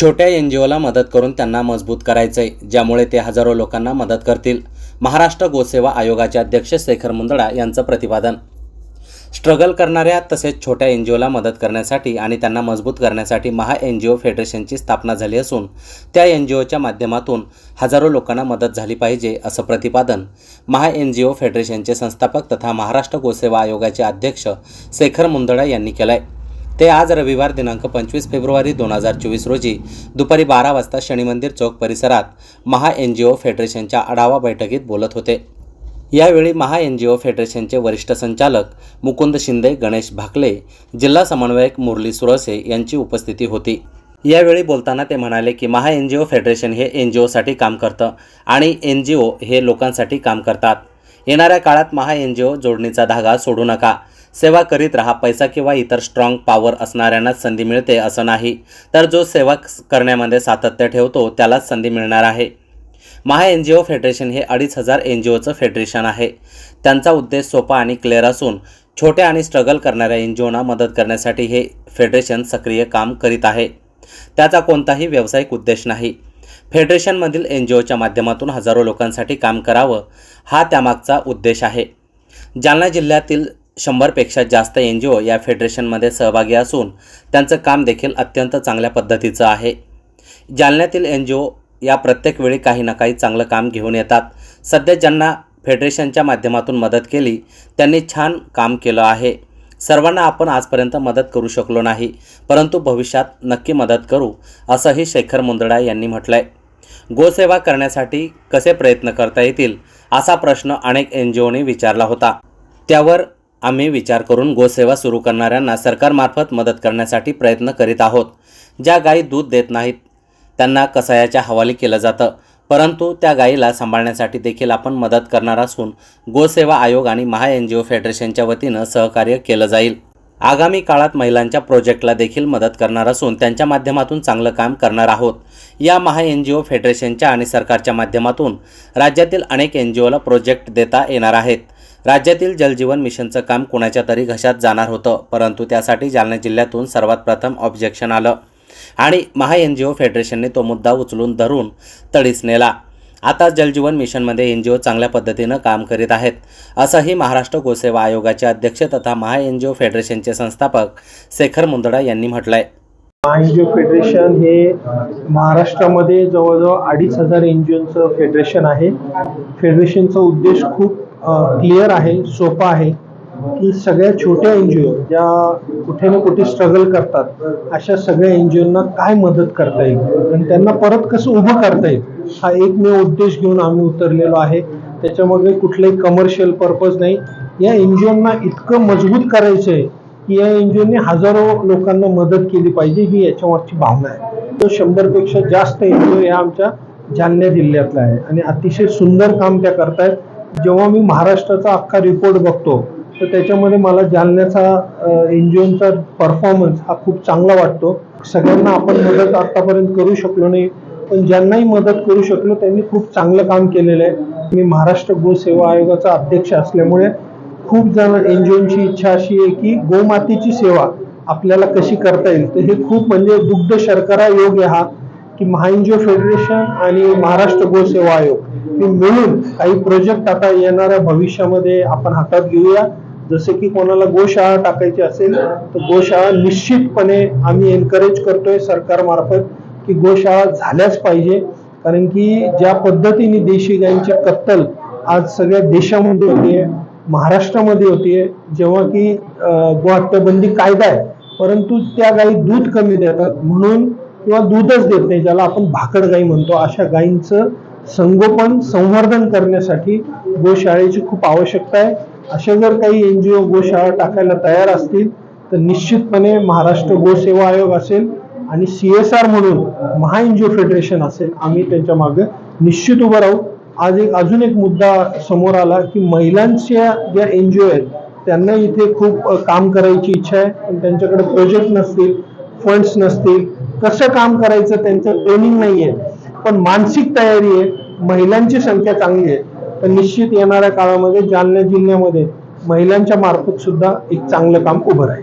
छोट्या N G ओला मदत करून त्यांना मजबूत करायचंय ज्यामुळे ते हजारो लोकांना मदत करतील. महाराष्ट्र गोसेवा आयोगाचे अध्यक्ष शेखर मुंदडा यांचं प्रतिपादन. स्ट्रगल करणाऱ्या तसेच छोट्या एन जी ओला मदत करण्यासाठी आणि त्यांना मजबूत करण्यासाठी महा एन जी ओ फेडरेशनची स्थापना झाली असून त्या एन जी ओच्या माध्यमातून हजारो लोकांना मदत झाली पाहिजे असं प्रतिपादन महा एन जी ओ फेडरेशनचे संस्थापक तथा महाराष्ट्र गोसेवा आयोगाचे अध्यक्ष शेखर मुंदडा यांनी केलं आहे ते आज रविवार दिनांक पंचवीस फेब्रुवारी दोन हजार चोवीस रोजी दुपारी बारा वाजता शनिमंदिर चौक परिसरात महा एन जी ओ फेडरेशनच्या आढावा बैठकीत बोलत होते. यावेळी महा एन जी ओ फेडरेशनचे वरिष्ठ संचालक मुकुंद शिंदे गणेश भाकले जिल्हा समन्वयक मुरली सुरसे यांची उपस्थिती होती. यावेळी बोलताना ते म्हणाले की Maha N G O federation हे एन जी ओसाठी काम करतं आणि एन जी ओ हे लोकांसाठी काम करतात. येणाऱ्या काळात महा एन जी ओ जोडणीचा धागा सोडू नका. सेवा करीत राहा. पैसा किंवा इतर स्ट्रॉंग पॉवर असणाऱ्यांनाच संधी मिळते असं नाही. तर जो सेवा करण्यामध्ये सातत्य ठेवतो त्यालाच संधी मिळणार आहे. महा एन जी ओ फेडरेशन हे अडीच हजार एन जी ओचं फेडरेशन आहे. त्यांचा उद्देश सोपा आणि क्लिअर असून छोट्या आणि स्ट्रगल करणाऱ्या एन जी ओना मदत करण्यासाठी हे फेडरेशन सक्रिय काम करीत आहे. त्याचा कोणताही व्यावसायिक उद्देश नाही. फेडरेशनमधील एन जी ओच्या माध्यमातून हजारो लोकांसाठी काम करावं हा त्यामागचा उद्देश आहे. जालना जिल्ह्यातील शंभरपेक्षा जास्त एन जी ओ या फेडरेशनमध्ये सहभागी असून त्यांचं काम देखील अत्यंत चांगल्या पद्धतीचं आहे. जालन्यातील एन जी ओ या प्रत्येक वेळी काही ना काही चांगलं काम घेऊन येतात. सध्या ज्यांना फेडरेशनच्या माध्यमातून मदत केली त्यांनी छान काम केलं आहे. सर्वांना आपण आजपर्यंत मदत करू शकलो नाही परंतु भविष्यात नक्की मदत करू असंही शेखर मुंदडा यांनी म्हटलं आहे गोसेवा करण्यासाठी कसे प्रयत्न करता येतील असा प्रश्न अनेक एन जी ओने विचारला होता. त्यावर आम्ही विचार करून गोसेवा सुरू करणाऱ्यांना सरकारमार्फत मदत करण्यासाठी प्रयत्न करीत आहोत. ज्या गायी दूध देत नाहीत त्यांना कसायाच्या हवाली केलं जातं. परंतु त्या गायीला सांभाळण्यासाठी देखील आपण मदत करणार असून गोसेवा आयोग आणि महा एन जी ओ फेडरेशनच्या वतीनं सहकार्य केलं जाईल. आगामी काळात महिलांच्या प्रोजेक्टला देखील मदत करणार असून त्यांच्या माध्यमातून चांगलं काम करणार आहोत. या महा एन जी ओ फेडरेशनच्या आणि सरकारच्या माध्यमातून राज्यातील अनेक एन जी ओला प्रोजेक्ट देता येणार आहेत. राज्यातील जलजीवन मिशनचं काम कुणाच्या तरी घशात जाणार होतं परंतु त्यासाठी जालना जिल्ह्यातून सर्वात प्रथम ऑब्जेक्शन आलं. आणि महा एन जी ओ फेडरेशनने तो मुद्दा उचलून धरून तडीस नेला. आता जलजीवन मिशनमध्ये एन जी ओ चांगल्या पद्धतीनं काम करीत आहेत. असंही महाराष्ट्र गोसेवा आयोगाचे अध्यक्ष तथा महा एन जी ओ फेडरेशनचे संस्थापक शेखर मुंदडा यांनी म्हटलं आहे एनजीओ फेडरेशन हे महाराष्ट्रामध्ये जवळजवळ अडीच हजार एनजीओचं फेडरेशन आहे. फेडरेशनचा उद्देश खूप क्लिअर आहे सोपा आहे की सगळ्या छोट्या एन जी ओ ज्या कुठे ना कुठे स्ट्रगल करतात अशा सगळ्या एन जी ओंना काय मदत करता येईल? आणि त्यांना परत कसं उभं करता येईल? हा एकमेव उद्देश घेऊन आम्ही उतरलेलो आहे. त्याच्यामध्ये कुठलाही कमर्शियल पर्पज नाही. या एन जी ओंना इतकं मजबूत करायचं आहे की या एन जी ओने हजारो लोकांना मदत केली पाहिजे ही याच्यावरची भावना आहे. तो शंभरपेक्षा जास्त एन जी ओ या आमच्या जालना जिल्ह्यातला आहे. आणि अतिशय सुंदर काम त्या करतायत. जेव्हा मी महाराष्ट्राचा अख्खा रिपोर्ट बघतो तर त्याच्यामध्ये मला जालन्याचा एनजीओचा परफॉर्मन्स हा खूप चांगला वाटतो. सगळ्यांना आपण मदत आतापर्यंत करू शकलो नाही पण ज्यांनाही मदत करू शकलो त्यांनी खूप चांगलं काम केलेलं आहे. मी महाराष्ट्र गो सेवा आयोगाचा अध्यक्ष असल्यामुळे खूप जण एनजीओची इच्छा अशी आहे की गोमातेची सेवा आपल्याला कशी करता येईल. तर हे खूप म्हणजे दुग्ध शर्करा योग आहे हा. की महाएनजीओ फेडरेशन आणि महाराष्ट्र गो सेवा आयोग हे मिळून काही प्रोजेक्ट आता येणाऱ्या भविष्यामध्ये आपण हातात घेऊया. जसे की कोणाला गोशाळा टाकायची असेल तर गोशाळा निश्चितपणे आम्ही एनकरेज करतोय सरकारमार्फत की गोशाळा झाल्याच पाहिजे. कारण की ज्या पद्धतीने देशी गायींची कत्तल आज सगळ्या देशामध्ये होतीये महाराष्ट्रामध्ये होतीये जेव्हा की गो हत्याबंदी कायदा आहे परंतु त्या गायी दूध कमी देतात. म्हणून किंवा दूधच देत नाही ज्याला आपण भाकड गाई म्हणतो. अशा गायींचं संगोपन संवर्धन करण्यासाठी गोशाळेची खूप आवश्यकता आहे. अशा जर काही एन जी ओ गोशाळा टाकायला तयार असतील तर निश्चितपणे महाराष्ट्र गोसेवा आयोग असेल आणि सी एस आर म्हणून महा एन जी ओ फेडरेशन असेल आम्ही त्यांच्या मागे निश्चित उभं राहू. आज एक अजून एक मुद्दा समोर आला की महिलांच्या ज्या एन जी ओ आहेत त्यांना इथे खूप काम करायची इच्छा आहे पण त्यांच्याकडे प्रोजेक्ट नसतील फंड्स नसतील कसं काम करायचं त्यांचं ट्रेनिंग नाहीये पण मानसिक तयारी आहे महिलांची संख्या चांगली आहे. तर निश्चित येणाऱ्या काळामध्ये जालना जिल्ह्यामध्ये महिलांच्या मार्फत सुद्धा एक चांगलं काम उभं राहील.